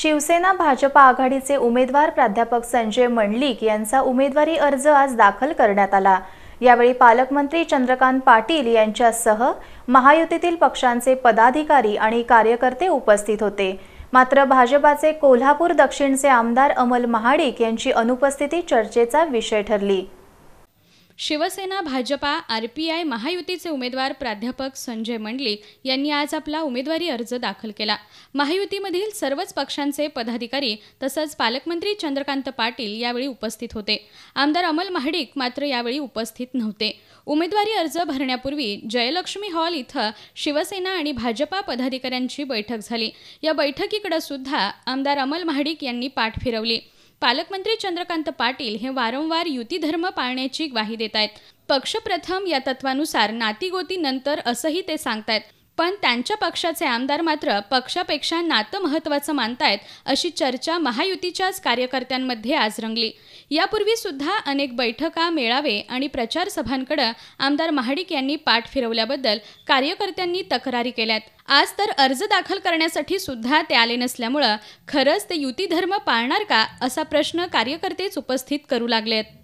शिवसेना भाजपा आघाडीचे उमेदवार प्राध्यापक संजय मंडलिक यांचा उमेदवारी अर्ज आज दाखल करण्यात आला. यावेळी पालकमंत्री चंद्रकांत पाटील यांच्यासह महायुतीतील पक्षांचे पदाधिकारी आणि कार्यकर्ते उपस्थित होते. मात्र भाजपाचे कोल्हापूर दक्षिणचे आमदार अमल महाडिक यांची अनुपस्थिती चर्चेचा विषय ठरली. Shiv Sena Bhajapa R P I महायुतीचे उमेदवार प्राध्यापक संजय मंडलिक यांनी आज आपला उमेदवारी अर्ज दाखल केला. महायुतीमधील सर्वच पक्षांचे पदाधिकारी तसंच पालकमंत्री चंद्रकांत पाटील यावेळी उपस्थित होते. आमदार अमल महाडिक मात्र यावेळी उपस्थित नव्हते. उमेदवारी अर्ज भरण्यापूर्वी जयलक्ष्मी हॉल इथं शिवसेना आणि भाजपा पदाधिकाऱ्यांची बैठक झाली. या बैठकीकडे सुद्धा आमदार अमल महाडिक यांनी पाठ फिरवली. पालकमंत्री चंद्रकांत पाटील हे वारंवार युती धर्म पाळण्याची ग्वाही देत आहेत पक्षप्रथम या तत्वानुसार नातीगोती नंतर असंही ते सांगतायत. पण त्यांच्या पक्षाचे आमदार मात्र पक्षापेक्षा नातं महत्त्वाचं मानतायत अशी चर्चा महायुतीच्याच कार्यकर्त्यांमध्ये आज रंगली. यापूर्वी सुद्धा अनेक बैठका मेळावे आणि प्रचार सभांकडे आमदार महाडिक यांनी पाठ फिरवल्याबद्दल कार्यकर्त्यांनी तक्रारी केल्यात. आज तर अर्ज दाखल करण्यासाठी सुद्धा ते आले नसल्यामुळं खरंच ते युतीधर्म पाळणार का असा प्रश्न कार्यकर्तेच उपस्थित करू लागलेत.